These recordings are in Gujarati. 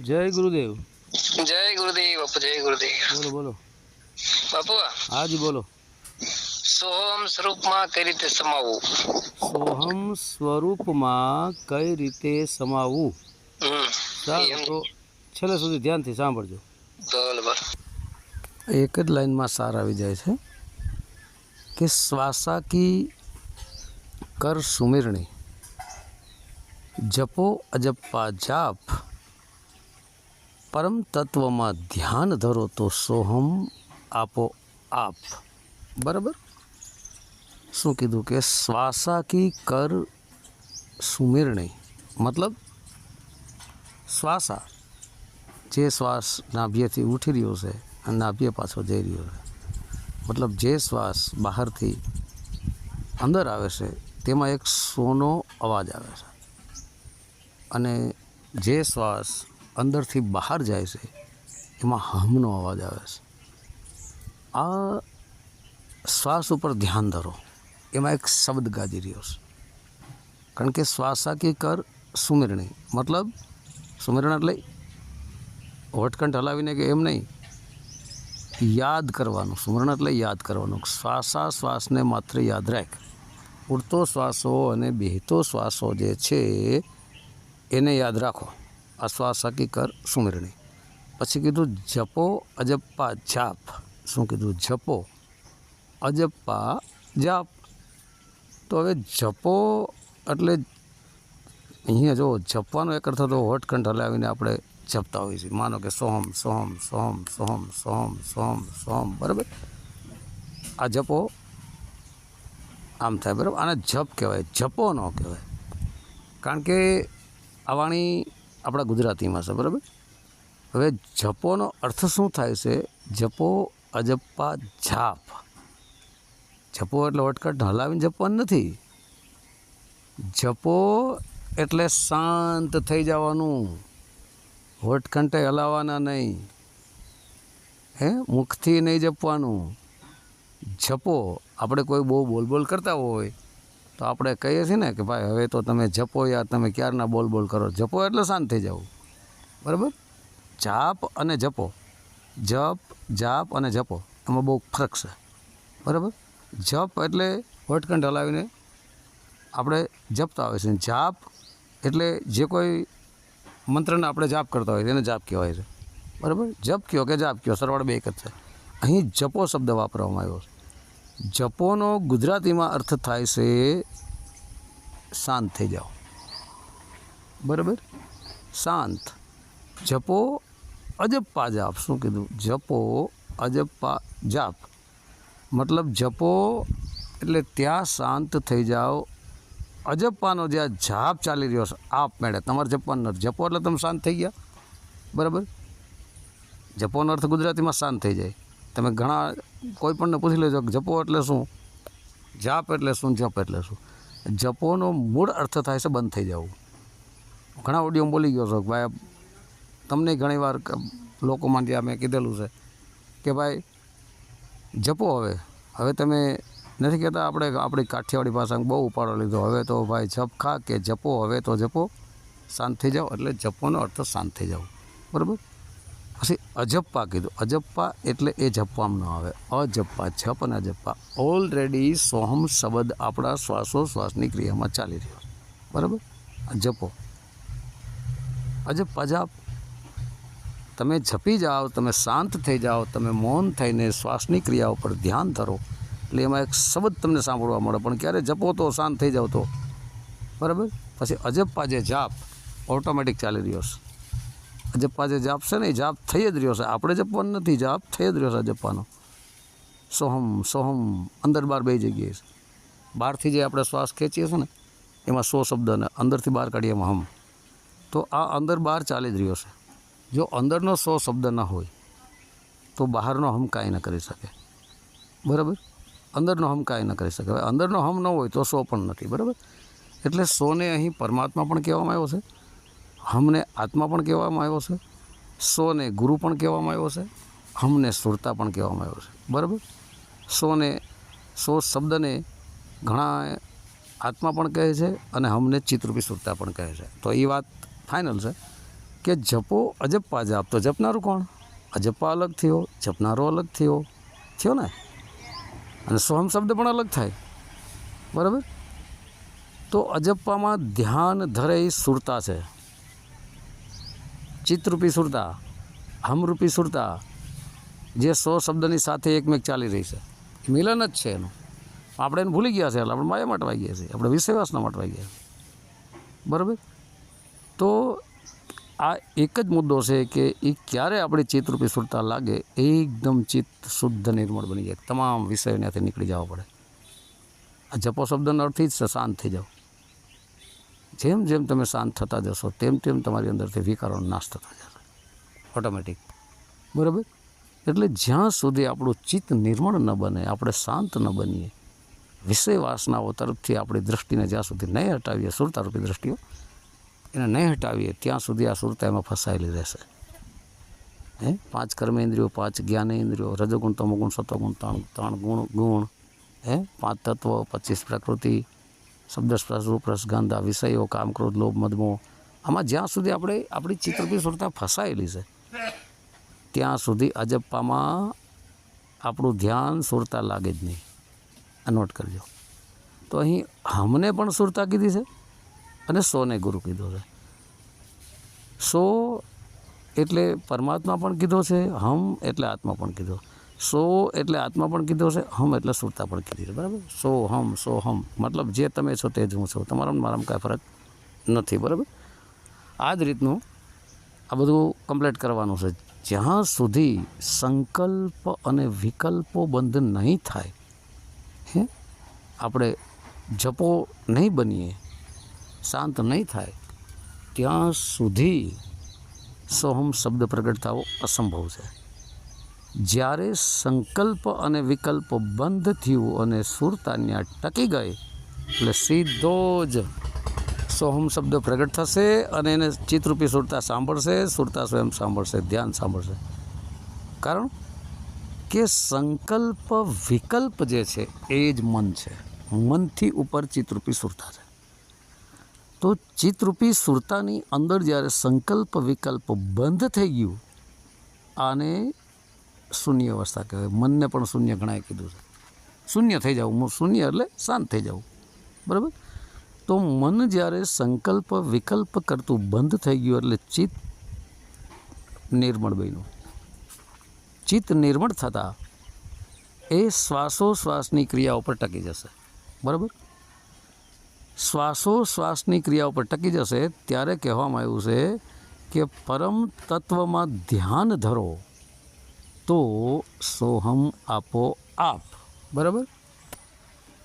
જય ગુરુદેવ. જય ગુરુદેવ બાપુ જય ગુરુદેવ. બોલો બોલો. બાપુ હાજી બોલો. સોહમ સ્વરૂપમાં કઈ રીતે સમાવવું? સોહમ સ્વરૂપમાં કઈ રીતે સમાવવું? સારું તો છેલ્લે સુધી ધ્યાનથી સાંભળજો. એક જ લાઈનમાં સાર આવી જાય છે કે શ્વાસાકી કર સુમિરણી. જપો અજપ્પા જાપ. પરમ તત્વમાં ધ્યાન ધરો તો સોહમ આપો આપ. બરાબર? શું કીધું કે શ્વાસા કી કર સુમિરણી મતલબ, શ્વાસા જે શ્વાસ નાભ્યથી ઉઠી રહ્યો છે અને નાભ્ય પાછો જઈ રહ્યો છે. મતલબ, જે શ્વાસ બહારથી અંદર આવે છે, તેમાં એક સોનો અવાજ આવે છે. અને જે શ્વાસ અંદરથી બહાર જાય છે, એમાં હમનો અવાજ આવે છે. આ શ્વાસ ઉપર ધ્યાન ધરો. એમાં એક શબ્દ ગાજી રહ્યો છે. કારણ કે શ્વાસાકી કર, સુમિરણી. મતલબ, સુમિરણ એટલે હોટકંઠ હલાવીને કે એમ નહીં. યાદ કરવાનું. સ્મરણ એટલે યાદ કરવાનું. શ્વાસા શ્વાસને માત્ર યાદ રાખ. ઉડતો શ્વાસો અને બેહતો શ્વાસો જે છે, એને યાદ રાખો. આ શ્વાસ હકીકર સુમિરણી. પછી કીધું, જપો અજપ્પા જાપ. શું કીધું? જપો અજપ્પા જાપ. તો હવે જપો એટલે અહીંયા જો જપવાનો એક અર્થ હતો હોટકંઠ હલાવીને આપણે જપતા હોઈએ છીએ. માનો કે સોહમ સોહમ સોહમ સોહમ સોહમ સોહમ સોહમ, બરાબર? આ જપો આમ થાય, બરાબર? આને જપ કહેવાય જપો ન કહેવાય. કારણ કે આ વાણી આપણા ગુજરાતીમાં છે, બરાબર? હવે જપોનો અર્થ શું થાય છે? જપો, અજપ્પા, જાપ. જપો એટલે વટકટ હલાવીને જપવાનું નથી. જપો એટલે શાંત થઈ જવાનું. વટકંઠે હલાવવાના નહીં. હે? મુખથી નહીં જપવાનું. જપો, આપણે કોઈ બહુ બોલ બોલ કરતા હોય તો આપણે કહીએ છીએ ને કે ભાઈ, હવે તો તમે જપો યાર તમે ક્યારના બોલ બોલ કરો? જપો એટલે શાંત થઈ જવું બરાબર? જાપ અને જપો. જપ, જાપ અને જપો. એમાં બહુ ફરક છે. બરાબર? જપ એટલે વટકંઠ હલાવીને આપણે જપતા હોય છે જાપ એટલે જે કોઈ મંત્રને આપણે જાપ કરતા હોય તેને જાપ કહેવાય છે. બરાબર? જપ કયો કે જાપ કયો? સરવાળ બે એક જ છે. અહીં જપો શબ્દ વાપરવામાં આવ્યો છે. જપોનો ગુજરાતીમાં અર્થ થાય છે, શાંત થઈ જાઓ. બરાબર? શાંત. જપો અજપ્પા જાપ. શું કીધું? જપો અજપ્પા જાપ. મતલબ જપો એટલે ત્યાં શાંત થઈ જાઓ. અજપ્પાનો જે જાપ ચાલી રહ્યો છે, આપ મેળે. તમારે જપવાનો જપો એટલે તમે શાંત થઈ ગયા. બરાબર? જપોનો અર્થ ગુજરાતીમાં શાંત થઈ જાય. તમે ઘણા કોઈ પણને પૂછી લેજો કે જપો એટલે શું? જાપ એટલે શું? જપ એટલે શું? જપોનો મૂળ અર્થ થાય છે બંધ થઈ જવું. ઘણા ઓડિયો બોલી ગયો છો ભાઈ, તમને ઘણી વાર ક- લોકોમાં ત્યાં મેં કીધેલું છે કે ભાઈ, જપો હવે. હવે તમે નથી કહેતા આપણે આપણી કાઠિયાવાડી ભાષામાં બહુ ઉપાડો લીધો. હવે તો ભાઈ, જપ ખા કે જપો, હવે તો જપો. શાંત થઈ જાઓ એટલે જપોનો અર્થ શાંત થઈ જાઓ. બરાબર? પછી અજપ્પા કીધું, અજપ્પા એટલે એ જપવામાં ન આવે. અજપ્પા જપ અને અજપ્પા. ઓલરેડી સોહમ શબ્દ આપણા શ્વાસો શ્વાસની ક્રિયામાં ચાલી રહ્યો બરાબર? જપો. અજપ્પા જાપ તમે જપી જાઓ, તમે શાંત થઈ જાઓ, તમે મૌન થઈને શ્વાસની ક્રિયા ઉપર ધ્યાન ધરો. એટલે એમાં એક શબ્દ તમને સાંભળવા મળે, પણ ક્યારે જપો તો શાંત થઈ જાઓ તો? બરાબર? પછી અજપ્પા જે જાપ ઓટોમેટિક ચાલી રહ્યો છે. અજપ્પા જે જાપ છે ને, એ જાપ થઈ જ રહ્યો છે. આપણે જપવાનું નથી, જાપ થઈ જ રહ્યો છે જપવાનો સોહમ સોહમ અંદર બહાર બે જગ્યાએ છે. બહારથી જે આપણે શ્વાસ ખેંચીએ છીએ ને, એમાં સો શબ્દ અને અંદરથી બહાર કાઢીએ એમાં હમ. તો આ અંદર બહાર ચાલી જ રહ્યો છે. જો અંદરનો સો શબ્દ ન હોય, તો બહારનો હમ કાંઈ ન કરી શકે. બરાબર? અંદરનો હમ કાંઈ ન કરી શકે. અંદરનો હમ ન હોય તો સો પણ નથી. બરાબર? એટલે સોને અહીં પરમાત્મા પણ કહેવામાં આવ્યો છે. હમને આત્મા પણ કહેવામાં આવ્યો છે, સોને ગુરુ પણ કહેવામાં આવ્યો છે, હમને સુરતા પણ કહેવામાં આવ્યો છે. બરાબર? સોને, સો શબ્દને ઘણા આત્મા પણ કહે છે અને હમને ચિત્રરૂપી સુરતા પણ કહે છે. તો એ વાત ફાઇનલ છે કે જપો અજપ્પા જાપ. તો જપનારું કોણ? અજપ્પા અલગ થયો, જપનારો અલગ થયો. થયો ને? અને સોહમ શબ્દ પણ અલગ થાય. બરાબર? તો અજપ્પામાં ધ્યાન ધરે એ સુરતા છે. ચિત્તરૂપી સુરતા, હમરૂપી સુરતા, જે સો શબ્દની સાથે એકમેક ચાલી રહી છે. મિલન જ છે એનું. આપણે એને ભૂલી ગયા છે એટલે આપણે માયા માટે વાઈ ગયા છે. આપણે વિષયવાસના માટે વાઈ ગયા બરાબર? તો આ એક જ મુદ્દો છે કે એ ક્યારે આપણે ચિત્તરૂપી સુરતા લાગે? એકદમ ચિત્ત શુદ્ધ નિર્મળ બની જાય. તમામ વિષય ત્યાંથી નીકળી જવા પડે. આ જપો શબ્દનો અર્થ જ છે, શાંત થઈ જાઓ. જેમ જેમ તમે શાંત થતા જશો, તેમ તેમ તમારી અંદરથી વિકારોનો નાશ થતા જશે. ઓટોમેટિક બરાબર? એટલે જ્યાં સુધી આપણું ચિત્ત નિર્મળ ન બને, આપણે શાંત ન બનીએ, વિષય વાસનાઓ તરફથી આપણી દૃષ્ટિને જ્યાં સુધી નહીં હટાવીએ, સુરતારૂપી દૃષ્ટિઓ એને નહીં હટાવીએ, ત્યાં સુધી આ સુરતા એમાં ફસાયેલી રહેશે. હે? પાંચ કર્મેન્દ્રિયો, પાંચ જ્ઞાનેન્દ્રિયો, રજોગુણ, તમોગુણ સતોગુણ ત્રણ ત્રણ ગુણ ગુણ. હે? પાંચ તત્વો, પચીસ પ્રકૃતિ શબ્દ સ્પર્શ, રૂપ રસ, ગંધ વિષયો કામક્રોધ લોભ મદમો આમાં જ્યાં સુધી આપણે આપણી ચિત્રપી સુરતા ફસાયેલી છે, ત્યાં સુધી અજપ્પામાં આપણું ધ્યાન સુરતા લાગે જ નહીં. આ નોટ કરજો. તો અહીં હમને પણ સુરતા કીધી છે અને સોને ગુરુ કીધો છે. સો એટલે પરમાત્મા પણ કીધો છે, હમ એટલે આત્મા પણ કીધો. સો એટલે આત્મા પણ કીધો છે, હમ એટલે સુરતા પણ કીધી છે, બરાબર? સો હમ સો હમ. મતલબ જે તમે છો તે જ હું છું. તમારામાં મારામાં કાંઈ ફરક નથી, બરાબર? આ જ રીતનું આ બધું કમ્પ્લીટ કરવાનું છે. જ્યાં સુધી સંકલ્પ અને વિકલ્પો બંધ નહીં થાય, હે? આપણે જપો નહીં બનીએ, શાંત નહીં થાય, ત્યાં સુધી સોહમ શબ્દ પ્રગટ થવો અસંભવ છે. જ્યારે સંકલ્પ અને વિકલ્પ બંધ થયું અને સુરતાન્યા ટકી ગઈ, એટલે સીધો જ સોહમ શબ્દ પ્રગટ થશે અને એને ચિત્તરૂપી સુરતા સાંભળશે, સુરતા સ્વયં સાંભળશે, ધ્યાન સાંભળશે. કારણ કે સંકલ્પ વિકલ્પ જે છે, એ જ મન છે. મનથી ઉપર ચિત્તરૂપી સુરતા છે. તો ચિત્તરૂપી સુરતાની અંદર જ્યારે સંકલ્પ વિકલ્પ બંધ થઈ ગયું, આને શૂન્ય અવસ્થા કહેવાય. મનને પણ શૂન્ય ગણાય કીધું છે. શૂન્ય થઈ જવું. શૂન્ય એટલે શાંત થઈ જવું. બરાબર? તો મન જ્યારે સંકલ્પ વિકલ્પ કરતું બંધ થઈ ગયું એટલે ચિત્ત નિર્મળ બન્યું. ચિત્ત નિર્મળ થતાં એ શ્વાસોશ્વાસની ક્રિયા ઉપર ટકી જશે. બરાબર? શ્વાસોશ્વાસની ક્રિયા ઉપર ટકી જશે ત્યારે કહેવામાં આવ્યું છે કે પરમ તત્વમાં ધ્યાન ધરો. તો સોહમ આપો આપ. બરાબર?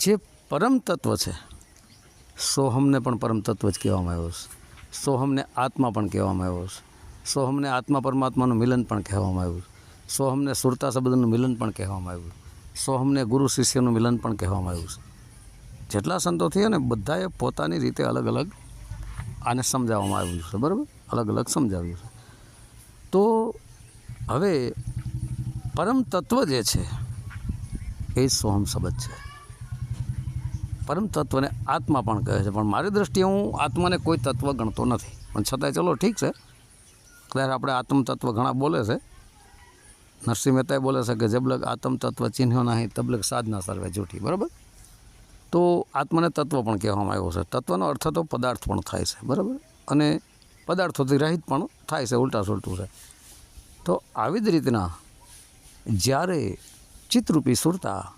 જે પરમ તત્વ છે, સોહમને પણ પરમ તત્વ જ કહેવામાં આવ્યો છે. સોહમને આત્મા પણ કહેવામાં આવ્યો છે. સોહમને આત્મા પરમાત્માનું મિલન પણ કહેવામાં આવ્યું સોહમને સુરતા શબ્દનું મિલન પણ કહેવામાં આવ્યું સોહમને ગુરુ શિષ્યનું મિલન પણ કહેવામાં આવ્યું છે. જેટલા સંતો થયા ને બધાએ પોતાની રીતે અલગ અલગ આને સમજાવવામાં આવ્યું છે. બરાબર? અલગ અલગ સમજાવ્યું છે. તો હવે પરમ તત્વ જે છે, એ સોહમ શબ્દ છે. પરમ તત્વને આત્મા પણ કહે છે. પણ મારી દૃષ્ટિએ હું આત્માને કોઈ તત્વ ગણતો નથી. પણ છતાંય ચલો, ઠીક છે. ત્યારે આપણે આત્મ તત્વ ઘણા બોલે છે. નરસિંહ મહેતાએ બોલે છે કે જબલક આત્મ તત્વ ચિહ્નો નહીં તબલક સાધના સર્વે જૂઠી બરાબર? તો આત્માને તત્વ પણ કહેવામાં આવ્યો છે. તત્વનો અર્થ તો પદાર્થ પણ થાય છે. બરાબર? અને પદાર્થોથી રહિત પણ થાય છે. ઉલટા સુલટું છે. તો આવી જ રીતના જ્યારે ચિત્તરૂપી સુરતા,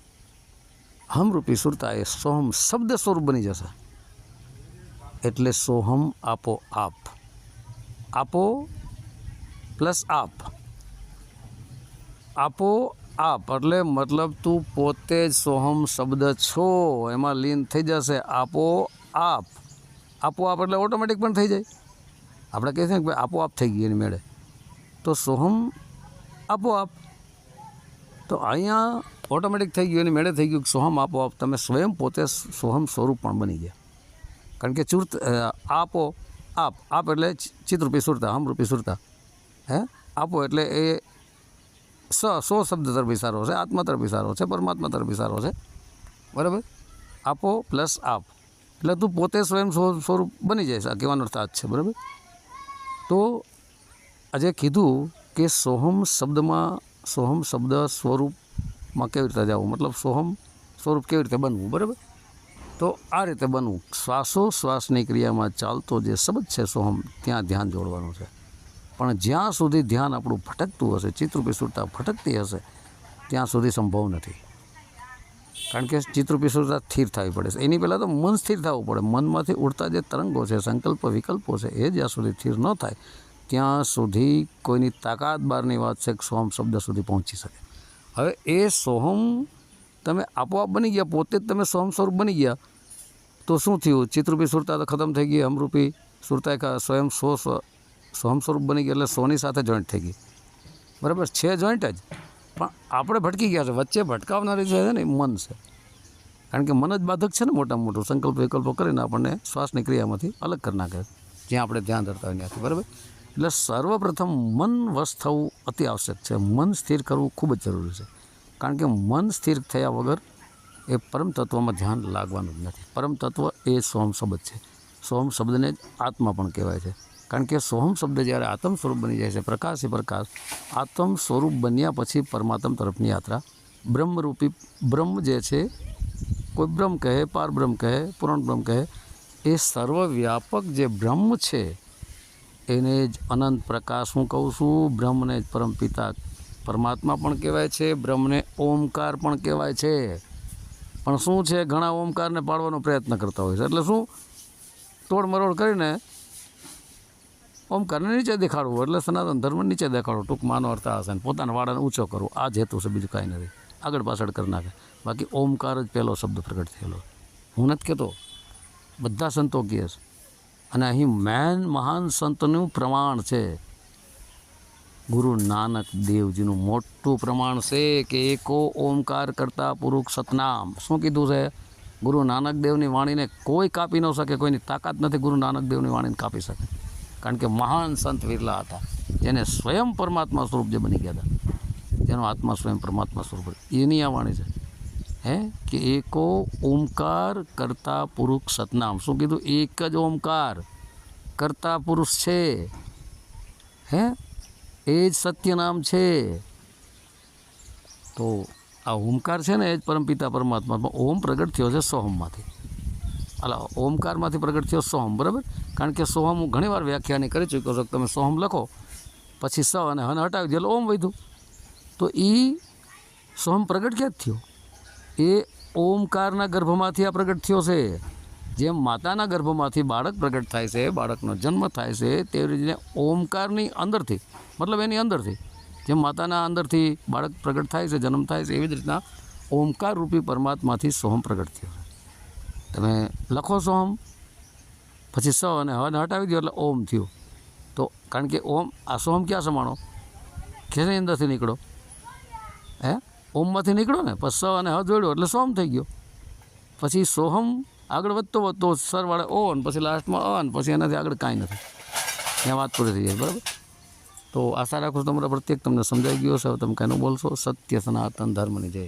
હમરૂપી સુરતા એ સોહમ શબ્દ સ્વરૂપ બની જશે. એટલે સોહમ આપો આપ. આપો પ્લસ આપ. આપો આપ એટલે મતલબ તું પોતે જ સોહમ શબ્દ છો. એમાં લીન થઈ જશે આપો આપ. આપો આપ એટલે ઓટોમેટિક પણ થઈ જાય. આપણે કહીએ છીએ કે ભાઈ આપોઆપ થઈ ગઈ એની મેળે. તો સોહમ આપોઆપ તો અહીંયા ઓટોમેટિક થઈ ગયું એની મેળે થઈ ગયું કે સોહમ આપોઆપ તમે સ્વયં પોતે સોહમ સ્વરૂપ પણ બની ગયા. કારણ કે ચૂર્ત અ, આપો આપ આપ એટલે ચિત્તરૂપી સુરતા હમરૂપી સુરતા. હે? આપો એટલે એ સ સો શબ્દ તરફ ઇશારો છે આત્મા તરફ ઇશારો છે પરમાત્મા તરફ ઇશારો છે. બરાબર? આપો પ્લસ આપ. એટલે તું પોતે સ્વયં સ્વ- સ્વરૂપ બની જઈશ. આ કહેવાનો અર્થ આ જ છે બરાબર? તો આજે કીધું કે સોહમ શબ્દમાં સોહમ શબ્દ સ્વરૂપમાં કેવી રીતે જવું? મતલબ સોહમ સ્વરૂપ કેવી રીતે બનવું? બરાબર? તો આ રીતે બનવું. શ્વાસો શ્વાસની ક્રિયામાં ચાલતો જે શબ્દ છે સોહમ, ત્યાં ધ્યાન જોડવાનું છે. પણ જ્યાં સુધી ધ્યાન આપણું ભટકતું હશે, ચિત્રરૂપી સુરતા ભટકતી હશે, ત્યાં સુધી સંભવ નથી. કારણ કે ચિત્રરૂપી સુરતા સ્થિર થવી પડે છે. એની પહેલાં તો મન સ્થિર થવું પડે. મનમાંથી ઉડતા જે તરંગો છે, સંકલ્પ વિકલ્પો છે, એ જ્યાં સુધી સ્થિર ન થાય ત્યાં સુધી કોઈની તાકાત બહારની વાત છે કે સોહમ શબ્દ સુધી પહોંચી શકે. હવે એ સોહમ તમે આપોઆપ બની ગયા, પોતે જ તમે સોહમ સ્વરૂપ બની ગયા, તો શું થયું? ચિત્રરૂપી સુરતા તો ખતમ થઈ ગઈ હમરૂપી સુરતા સ્વયં સો સોહમ સ્વરૂપ બની ગઈ, એટલે સોની સાથે જોઈન્ટ થઈ ગઈ. બરાબર? છે જોઈન્ટ જ. પણ આપણે ભટકી ગયા છે. વચ્ચે ભટકાવનારી જે છે ને મન છે. કારણ કે મન જ બાધક છે ને મોટામાં મોટું. સંકલ્પ વિકલ્પો કરીને આપણને શ્વાસની ક્રિયામાંથી અલગ કરી નાખે જ્યાં આપણે ધ્યાન ધરતા હોય બરાબર? એટલે સર્વપ્રથમ મન વશ થવું અતિ આવશ્યક છે. મન સ્થિર કરવું ખૂબ જ જરૂરી છે. કારણ કે મન સ્થિર થયા વગર એ પરમ તત્વમાં ધ્યાન લાગવાનું જ નથી. પરમ તત્વ એ સોમ શબ્દ છે. સોમ શબ્દને જ આત્મા પણ કહેવાય છે. કારણ કે સોહમ શબ્દ જ્યારે આત્મ સ્વરૂપ બની જાય છે, પ્રકાશ એ પ્રકાશ, આત્મ સ્વરૂપ બન્યા પછી પરમાત્મ તરફની યાત્રા. બ્રહ્મરૂપી બ્રહ્મ જે છે, કોઈ બ્રહ્મ કહે પાર બ્રહ્મ કહે પૂર્ણ બ્રહ્મ કહે, એ સર્વવ્યાપક જે બ્રહ્મ છે એને જ અનંત પ્રકાશ હું કહું છું, બ્રહ્મને જ પરમપિતા પરમાત્મા પણ કહેવાય છે, બ્રહ્મને ઓમકાર પણ કહેવાય છે. પણ શું છે, ઘણા ઓમકારને પાડવાનો પ્રયત્ન કરતા હોય છે. એટલે શું? તોડ મરોડ કરીને ઓમકારને નીચે દેખાડવું એટલે સનાતન ધર્મ નીચે દેખાડવું. ટૂંક આનો અર્થ આ છે પોતાના વાળાને ઊંચો કરવો. આ જ હેતુ છે, બીજું કાંઈ નથી. આગળ પાછળ કરી નાખે. બાકી ઓમકાર જ પહેલો શબ્દ પ્રગટ થયેલો. હું નથી કહેતો બધા સંતો કહે છે. અને અહીં મેન મહાન સંતનું પ્રમાણ છે. ગુરુ નાનક દેવજીનું મોટું પ્રમાણ છે કે એકો ઓમકાર કરતા પુરુષ સતનામ. શું કીધું છે? ગુરુ નાનક દેવની વાણીને કોઈ કાપી ન શકે, કોઈની તાકાત નથી ગુરુ નાનક દેવની વાણીને કાપી શકે. કારણ કે મહાન સંત વિરલા હતા. જેને સ્વયં પરમાત્મા સ્વરૂપ જે બની ગયા હતા. જેનો આત્મા સ્વયં પરમાત્મા સ્વરૂપ. એની આ વાણી છે. હે? કે એકો ઓમકાર કરતા પુરુષ સતનામ શું કીધું? એક જ ઓમકાર કરતા પુરુષ છે. હે? એ જ સત્યનામ છે. તો આ ઓમકાર છે ને એ જ પરમપિતા પરમાત્મા ઓમ પ્રગટ થયો છે સોહમમાંથી. અલા, ઓમકારમાંથી પ્રગટ થયો સોહમ, બરાબર? કારણ કે સોહમ હું ઘણીવાર વ્યાખ્યાની કરી ચૂક્યો છું તમે સોહમ લખો, પછી સ અને હન હટાવી દો એટલે ઓમ વધ્યું. તો એ સોહમ પ્રગટ ક્યાં જ થયો? એ ઓમકારના ગર્ભમાંથી આ પ્રગટ થયો છે. જેમ માતાના ગર્ભમાંથી બાળક પ્રગટ થાય છે, બાળકનો જન્મ થાય છે, તેવી રીતે ઓમકારની અંદરથી, મતલબ એની અંદરથી, જેમ માતાના અંદરથી બાળક પ્રગટ થાય છે, જન્મ થાય છે, એવી જ રીતના ઓમકાર રૂપી પરમાત્માથી સોહમ પ્રગટ થયો તમે લખો સોહમ, પછી સ અને હને હટાવી દો એટલે ઓમ થયું. તો કારણ કે ઓમ, આ સોહમ ક્યાં સમાણો? ખેની અંદરથી નીકળો. હે? ઓમમાંથી નીકળો ને, પછી સ અને હ જોડ્યો એટલે સોમ થઈ ગયો. પછી સોહમ આગળ વધતો વધતો સરવાળે ઓ અને પછી લાસ્ટમાં અ અને પછી એનાથી આગળ કાંઈ નથી. ત્યાં વાત પૂરી થઈ જાય, બરાબર? તો આશા રાખું છું તમારા પ્રત્યેક તમને સમજાઈ ગયો છે તમે કાંઈ ન બોલશો. સત્ય સનાતન ધર્મની જય.